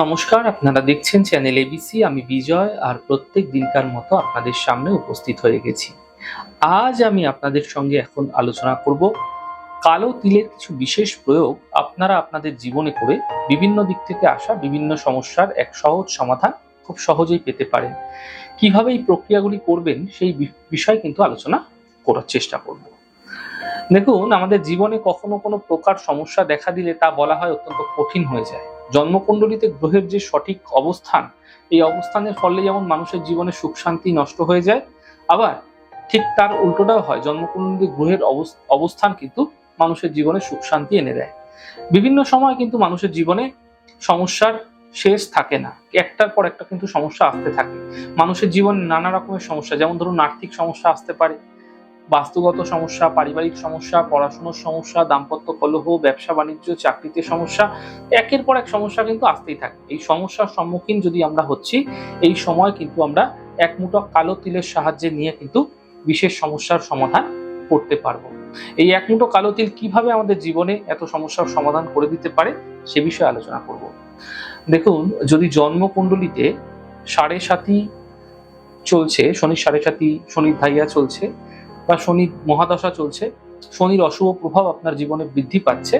নমস্কার, আপনারা দেখছেন চ্যানেল এবিসি আমি বিজয় আর প্রত্যেক দিনকার মতো আপনাদের সামনে উপস্থিত হয়ে গেছি। আজ আমি আপনাদের সঙ্গে এখন আলোচনা করব কালো তিলের কিছু বিশেষ প্রয়োগ আপনারা আপনাদের জীবনে করে বিভিন্ন দিক থেকে আসা বিভিন্ন সমস্যার এক সহজ সমাধান খুব সহজেই পেতে পারেন। কীভাবে এই প্রক্রিয়াগুলি করবেন সেই বিষয় কিন্তু আলোচনা করার চেষ্টা করব। দেখুন, আমাদের জীবনে কখনো কোনো প্রকার সমস্যা দেখা দিলে তা বলা হয় অত্যন্ত কঠিন হয়ে যায়। জন্মকুণ্ডলিতে গ্রহের যে সঠিক অবস্থান, এই অবস্থানের ফলে যেমন মানুষের জীবনে সুখ শান্তি নষ্ট হয়ে যায়, আবার ঠিক তার উল্টোটাও হয়, জন্মকুণ্ডলিতে গ্রহের অবস- অবস্থান কিন্তু মানুষের জীবনে সুখ শান্তি এনে দেয়। বিভিন্ন সময় কিন্তু মানুষের জীবনে সমস্যার শেষ থাকে না, একটার পর একটা কিন্তু সমস্যা আসতে থাকে। মানুষের জীবনে নানা রকমের সমস্যা, যেমন ধরুন আর্থিক সমস্যা আসতে পারে বাস্তুগত সমস্যা, পারিবারিক সমস্যা, পড়াশোনার সমস্যা, দাম্পত্য কলহ, ব্যবসা, বাণিজ্য, চাকরিতে সমস্যা, একের পর এক সমস্যা কিন্তু আসতেই থাকে। এই সমস্যার সম্মুখীন যদি আমরা হচ্ছি, এই সময় কিন্তু আমরা এক মুঠো কালো তিলের সাহায্যে নিয়ে কিন্তু বিশেষ সমস্যার সমাধান করতে পারব। এই এক মুঠো কালো তিল কীভাবে আমাদের জীবনে এত সমস্যার সমাধান করে দিতে পারে, সে বিষয়ে আলোচনা করব। দেখুন, যদি জন্মকুণ্ডলিতে সাড়ে সাতি চলছে শনির সাড়ে সাতি, শনির ধাইয়া চলছে বা শনির মহাদশা চলছে, শনির অশুভ প্রভাব আপনার জীবনে বৃদ্ধি পাচ্ছে,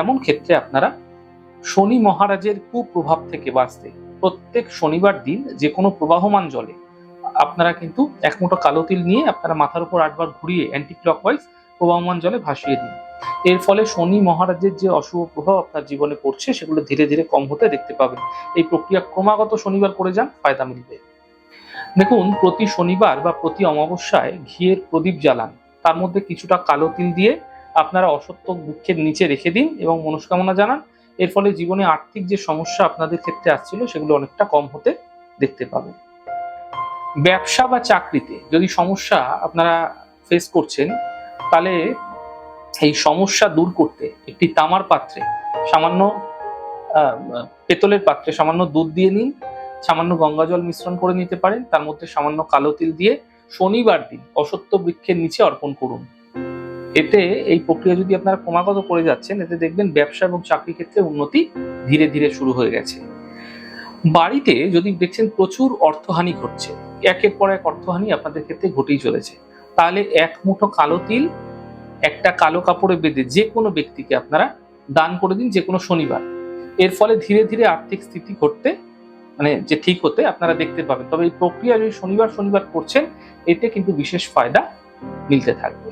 এমন ক্ষেত্রে আপনারা শনি মহারাজের কুপ্রভাব থেকে বাঁচতে, প্রত্যেক শনিবার দিন যে কোনো প্রবাহমান জলে, আপনারা কিন্তু এক মুঠো কালো তিল নিয়ে আপনারা মাথার উপর আটবার ঘুরিয়ে অ্যান্টি ক্লকওয়াইজ প্রবাহমান জলে ভাসিয়ে দিন। এর ফলে শনি মহারাজের যে অশুভ প্রভাব আপনার জীবনে পড়ছে, সেগুলো ধীরে ধীরে কম হতে দেখতে পাবেন। এই প্রক্রিয়া ক্রমাগত শনিবার করে যান, ফায়দা মিলবে। দেখুন, প্রতি শনিবার বা প্রতি অমাবস্যায় ঘিয়ের প্রদীপ জ্বালান। তার মধ্যে কিছুটা কালো তিল দিয়ে আপনারা অসত্য বৃক্ষের নিচে রেখে দিন এবং মনস্কামনা জানান। এর ফলে জীবনে আর্থিক যে সমস্যা আপনাদের ক্ষেত্রে আসছিল, সেগুলো অনেকটা কম হতে দেখতে পাবেন। ব্যবসা বা চাকরিতে যদি সমস্যা আপনারা ফেস করছেন, তাহলে এই সমস্যা দূর করতে একটি তামার পাত্রে সামান্য পেতলের পাত্রে সামান্য দুধ দিয়ে নিন। সামান্য গঙ্গা জল মিশ্রণ করে নিতে পারেন। তার মধ্যে সামান্য কালো তিল দিয়ে শনিবার দিন অসত্য বৃক্ষের নিচে অর্পণ করুন। এতে এই প্রক্রিয়া যদি আপনারা ক্রমাগত করে যাচ্ছেন, এতে দেখবেন ব্যবসা এবং চাকরি ক্ষেত্রে উন্নতি ধীরে ধীরে শুরু হয়ে গেছে। বাড়িতে যদি দেখছেন প্রচুর অর্থহানি ঘটছে, একের পর এক অর্থহানি আপনাদের ক্ষেত্রে ঘটেই চলেছে, তাহলে এক মুঠো কালো তিল, একটা কালো কাপড়ে বেঁধে যে কোনো ব্যক্তিকে আপনারা দান করে দিন যে কোনো শনিবার। এর ফলে ধীরে ধীরে আর্থিক স্থিতি ঘটতে মানে যে ঠিক হতে আপনারা দেখতে পাবেন। তবে এই প্রক্রিয়া যদি শনিবার শনিবার করছেন, এতে কিন্তু বিশেষ ফায়দা মিলতে থাকবে।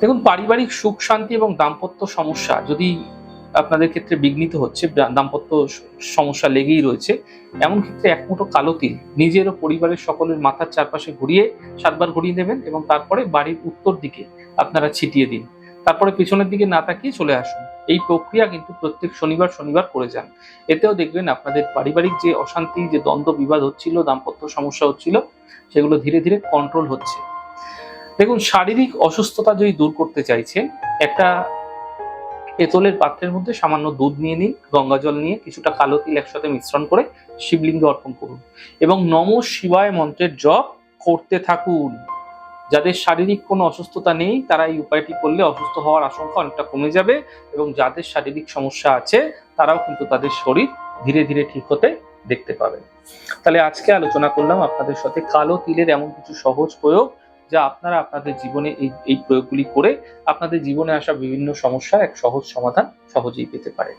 দেখুন, পারিবারিক সুখ, শান্তি এবং দাম্পত্য সমস্যা যদি আপনাদের ক্ষেত্রে বিঘ্নিত হচ্ছে দাম্পত্য সমস্যা লেগেই রয়েছে, এমন ক্ষেত্রে এক মুঠো কালো তিল নিজের ও পরিবারের সকলের মাথার চারপাশে ঘুরিয়ে সাতবার ঘুরিয়ে নেবেন এবং তারপরে বাড়ির উত্তর দিকে আপনারা ছিটিয়ে দিন। তারপরে পিছনের দিকে না তাকিয়ে চলে আসুন। এই প্রক্রিয়া কিন্তু প্রত্যেক শনিবার শনিবার করে যান। এতেও দেখবেন আপনাদের পারিবারিক যে অশান্তি, যে দ্বন্দ্ব বিবাদ হচ্ছিল, দাম্পত্য সমস্যা হচ্ছিল, সেগুলো ধীরে ধীরে কন্ট্রোল হচ্ছে। দেখুন, শারীরিক অসুস্থতা যদি দূর করতে চাইছেন, একটা পেতলের পাত্রের মধ্যে সামান্য দুধ নিয়ে নিন, গঙ্গা জল নিয়ে কিছুটা কালো তিল একসাথে মিশ্রণ করে শিবলিঙ্গে অর্পণ করুন। এবং নম শিবায় মন্ত্রের জপ করতে থাকুন। যাদের শারীরিক কোনো অসুস্থতা নেই, তারা এই উপায়টি করলে অসুস্থ হওয়ার আশঙ্কা অনেকটা কমে যাবে এবং যাদের শারীরিক সমস্যা আছে, তারাও কিন্তু তাদের শরীর ধীরে ধীরে ঠিক হতে দেখতে পাবেন তাহলে আজকে আলোচনা করলাম আপনাদের সাথে কালো তিলের এমন কিছু সহজ প্রয়োগ যা আপনারা আপনাদের জীবনে এই এই প্রয়োগগুলি করে আপনাদের জীবনে আসা বিভিন্ন সমস্যার এক সহজ সমাধান সহজেই পেতে পারেন।